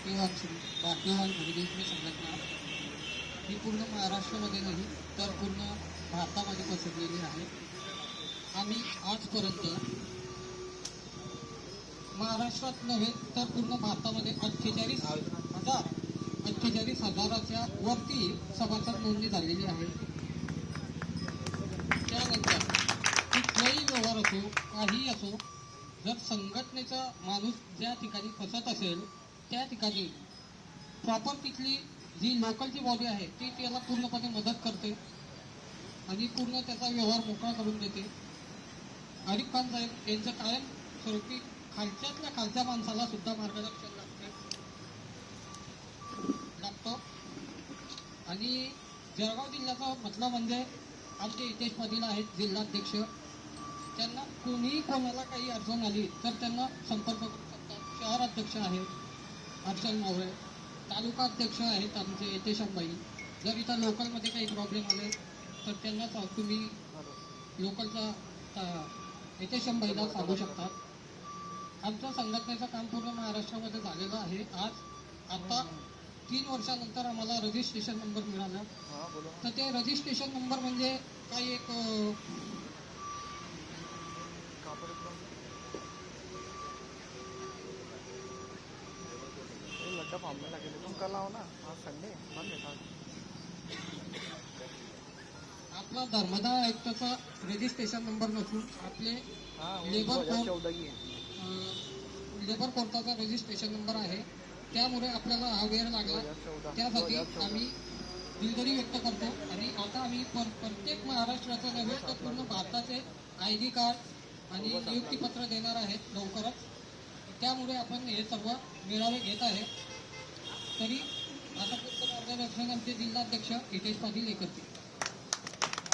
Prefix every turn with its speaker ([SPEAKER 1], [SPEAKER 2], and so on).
[SPEAKER 1] भारतीयवान श्री भारतीयवान घोडेदेवकी संघटना ही पूर्ण महाराष्ट्रामध्ये नाही तर पूर्ण भारतामध्ये पसरलेली आहे. आम्ही आजपर्यंत महाराष्ट्रात नव्हे तर पूर्ण भारतामध्ये अठ्ठेचाळीस हजार अठ्ठेचाळीस हजाराच्या वरती सभासद नोंदणी झालेली आहे. त्यानंतर कुठलाही व्यवहार असो काही असो जर संघटनेचा माणूस ज्या ठिकाणी फसत असेल त्या ठिकाणी प्रॉपर तिथली जी लोकलची बॉडी आहे ती त्याला पूर्णपणे मदत करते आणि पूर्ण त्याचा व्यवहार मोकळा करून देते. आरिफ खान साहेब यांचं कायम स्वरूपी खालच्यातल्या खालच्या माणसाला सुद्धा मार्गदर्शन लागते. लागतो. आणि जळगाव जिल्ह्याचा म्हटलं म्हणजे आमचे हितेश पाटील आहेत जिल्हाध्यक्ष. त्यांना कोणीही कोणाला काही अडचण आली तर त्यांना संपर्क करू शकतात. शहर अध्यक्ष आहेत. हर्षल मावळे तालुका अध्यक्ष आहेत आमचे हितेश अंबाई जर इथं लोकलमध्ये काही प्रॉब्लेम आले तर त्यांना तुम्ही लोकलचा हितेश अंबाईला सांगू शकतात आमच्या संघटनेचं काम पूर्ण महाराष्ट्रामध्ये झालेलं आहे. आज आता तीन वर्षानंतर आम्हाला रजिस्ट्रेशन नंबर मिळाला. तर ते रजिस्ट्रेशन नंबर म्हणजे काही एक
[SPEAKER 2] ये लड्डा फॉर्म में लगे तुम कल आओ ना. आज संडे. बंद है आज
[SPEAKER 1] आपला धर्मदाय आयुक्ताचा रजिस्ट्रेशन नंबर नसून आपले
[SPEAKER 2] हाँ है
[SPEAKER 1] अं, लेबर कोर्टाचा रजिस्ट्रेशन नंबर आहे. त्यामुळे आपल्याला हा वेळ लागला.
[SPEAKER 2] दो
[SPEAKER 1] त्यासाठी
[SPEAKER 2] चौदह
[SPEAKER 1] आम्ही दिलगिरी व्यक्त करतो. आणि आता आम्ही पर- प्रत्येक महाराष्ट्राचं नव्हे तर पूर्ण भारताचे आय डी कार्ड आणि नियुक्तीपत्र देणार आहेत लवकरच. त्यामुळे आपण हे सर्व मेळावे घेत आहे. तरी आता पुढचं मार्गदर्शन आमचे जिल्हाध्यक्ष हितेश पाटील एकत्रित.